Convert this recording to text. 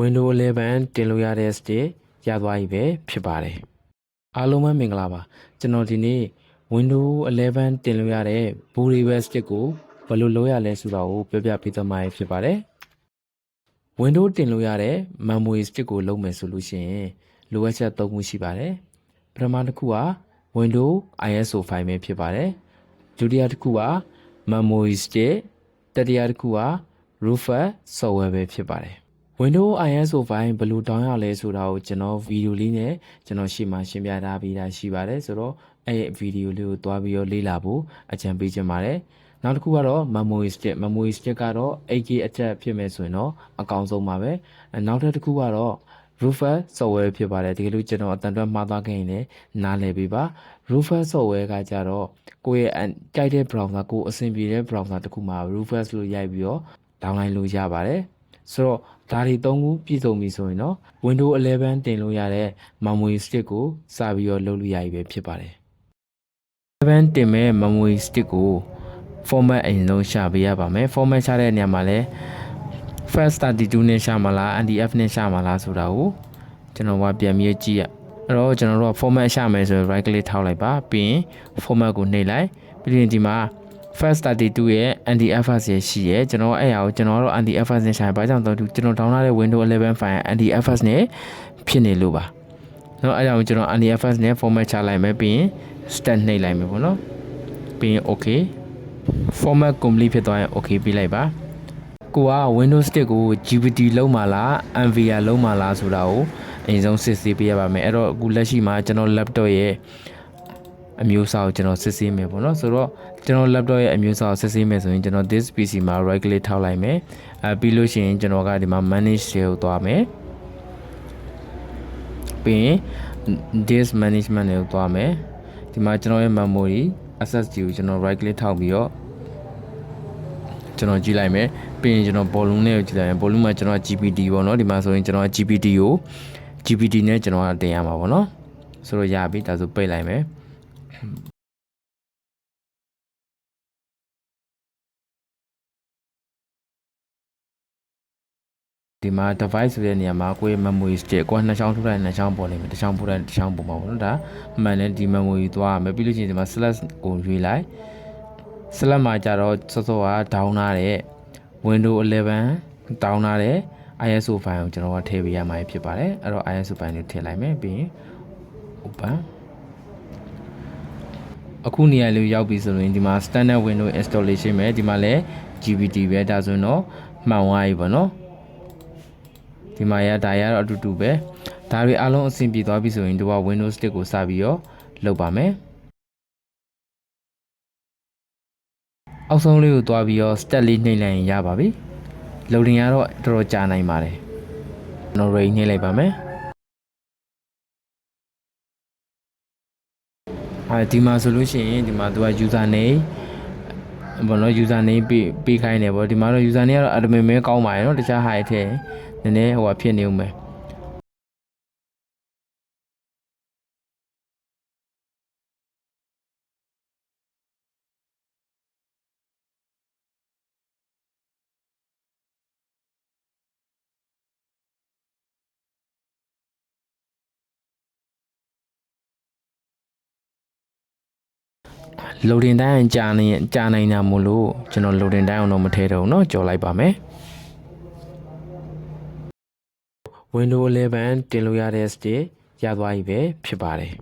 Windows 11တင်လို့ရတဲ့ stick ရသွားပြီပဲဖြစ်ပါတယ်အားလုံးပဲမင်္ဂလာပါကျွန်တော်ဒီနေ့ Windows 11တင်လို့ရတဲ့ Bootable stick ကိုဘယ်လိုလုပ်ရလဲဆိုတာကိုပြောပြပေးသွားမှာဖြစ်ပါတယ် Windows တင်လို့ရတဲ့ memory stick ကိုလုပ်မယ်ဆိုလို့ရှိရင်လိုအပ်ချက်၃ခုရှိပါတယ်ပထမတစ်ခုက Windows ISO file ပဲဖြစ်ပါတယ်ဒုတိယတစ်ခုက memory stick တတိယတစ်ခုက Roofer software ပဲဖြစ်ပါတယ် Windows ISO file ဘယ်လိုတောင်းရလဲဆိုတာကိုကျွန်တော်ဗီဒီယိုလေးနဲ့ကျွန်တော်ရှေ့မှာရှင်းပြထားပြီးသားရှိပါတယ်ဆိုတော့အဲ့ဒီဗီဒီယိုလေးကိုတွားပြီးတော့လေ့လာဖို့အကြံပေးချင်ပါတယ်နောက်တစ်ခုကတော့ memory stick memory stick ကတော့ 8GB အထက်ဖြစ်မယ်ဆိုရင်တော့အကောင်းဆုံးပါပဲအဲနောက်ထပ်တစ်ခုကတော့ Roofer software ဖြစ်ပါတယ်ဒီလိုကျွန်တော်အတန်တွက်မှားသွားခဲ့ရင်လည်းနားလည်ပေးပါ Roofer software ကကြတော့ကိုယ့်ရဲ့ကြိုက်တဲ့ browser ကိုအဆင်ပြေတဲ့ browser တစ်ခုမှာ Roofer လို့ရိုက်ပြီးတော့ download လုပ်ရပါတယ် ဆိုတော့ဒါတွေသုံးခုပြည့်စုံပြီဆိုရင်တော့ Windows 11တင်လို့ရတဲ့ memory stick ကိုစပြီးတော့လုပ်လို့ရပြီပဲဖြစ်ပါတယ်11တင်မဲ့ memory stick ကို format အရင်ဆုံးရှာပေးရပါမယ် format ရှာတဲ့နေရာမှာလဲ first 32နဲ့ရှာမလား NDF နဲ့ရှာမလားဆိုတာကိုကျွန်တော်ကပြန်ပြီးကြည့်ရအဲ့တော့ကျွန်တော်တို့က format ရှာမယ်ဆိုရင် right click ထောက်လိုက်ပါပြီးရင် format ကိုနှိပ်လိုက်ပြီးရင်ဒီမှာ first 32ရဲ့ NDFS ရရှိရဲကျွန်တော်အဲ့အရာကိုကျွန်တော်တို့ NDFS နဲ့ရှာဘာကြောင့်တော့ကျွန်တော် download တဲ့ Windows 11 file NDFS နဲ့ဖြစ်နေလို့ပါเนาะအဲ့ဒါကိုကျွန်တော် NDFS နဲ့ format ချလိုက်မယ်ပြီးရင် start နှိပ်လိုက်မယ်ပေါ့နော်ပြီးရင် okay format complete ဖြစ်သွားရင် okay ပြီးလိုက်ပါကိုက Windows 10ကို GPT လုံးမှာလား NVIDIA လုံးမှာလားဆိုတာကိုအရင်ဆုံးစစ်ဆေးပေးရပါမယ်အဲ့တော့အခုလက်ရှိမှာကျွန်တော် laptop ရဲ့ အမျိုးအစားကိုကျွန်တော်စစ်ဆေးမယ်ပေါ့နော်ဆိုတော့ကျွန်တော် laptop ရဲ့အမျိုးအစားကိုစစ်ဆေးမယ်ဆိုရင်ကျွန်တော် this PC မှာ right click ထောက်လိုက်မယ်အဲပြီးလို့ရှိရင်ကျွန်တော်ကဒီမှာ manage share ကိုသွားမယ်ပြီးရင် this management ကိုသွားမယ်ဒီမှာကျွန်တော်ရဲ့ memory SSD ကိုကျွန်တော် right click ထောက်ပြီးတော့ကျွန်တော်ကြည့်လိုက်မယ်ပြီးရင်ကျွန်တော် volume နဲ့ကိုကြည့်လိုက်မယ် volume မှာကျွန်တော် GPT ပေါ့နော်ဒီမှာဆိုရင်ကျွန်တော် GPT ကို GPT နဲ့ကျွန်တော်ကတင်ရမှာပေါ့နော်ဆိုတော့ရပြီဒါဆိုပိတ်လိုက်မယ် ဒီမှာ device ဆိုတဲ့နေရာမှာကိုယ့်ရဲ့ memory stick ကိုယ်နှစ်ချောင်းထုတ်လိုက်နှစ်ချောင်းပေါ်နေမယ်တစ်ချောင်းပို့လိုက်တစ်ချောင်းပေါ်မှာပေါ့နော်ဒါမှန်တယ်ဒီ memory သွားရမယ်ပြီးလို့ရှိရင်ဒီမှာ slash ကိုရွေးလိုက် slash မှာကြတော့စောစောက down လာတဲ့ Windows 11 down လာတဲ့ ISO file ကိုကျွန်တော်ကထည့်ပေးရမှာဖြစ်ပါတယ်အဲ့တော့ ISO file ကိုထည့်လိုက်မယ်ပြီးရင် open အခုနေရာလေးရောက်ပြီဆိုရင်ဒီမှာ standard window installation ပဲဒီမှာလည်း GPT ပဲဒါဆိုရင်တော့မှန်သွားပြီပေါ့နော်ဒီမှာရဒါရတော့အတူတူပဲဒါတွေအားလုံးအဆင်ပြေသွားပြီဆိုရင်ဒီက Windows 10ကိုစပြီးတော့လုပ်ပါမယ်အောက်ဆုံးလေးကိုသွားပြီးတော့ step လေးနှိပ်လိုက်ရင်ရပါပြီ loading ကတော့တော်တော်ကြာနိုင်ပါတယ်ကျွန်တော် ready နှိပ်လိုက်ပါမယ် အဲဒီမှာဆိုလို့ရှိရင်ဒီမှာသူက user name ဘောနော် user name ပေးပေးခိုင်းတယ်ဗောဒီမှာတော့ user name ကတော့ admin ပဲကောင်းပါရဲ့နော်တခြားဟာရဲ့ထဲနည်းနည်းဟိုဟာဖြစ်နေဦးမယ် လိုဒင်တိုင်းကြာနေကြာနိုင်တာမို့လို့ကျွန်တော်လိုဒင်တိုင်းအောင်တော့မထဲတော့ဘူးเนาะကြော်လိုက်ပါမယ် Windows 11တင်လို့ရတဲ့ stick ရသွားပြီပဲဖြစ်ပါတယ်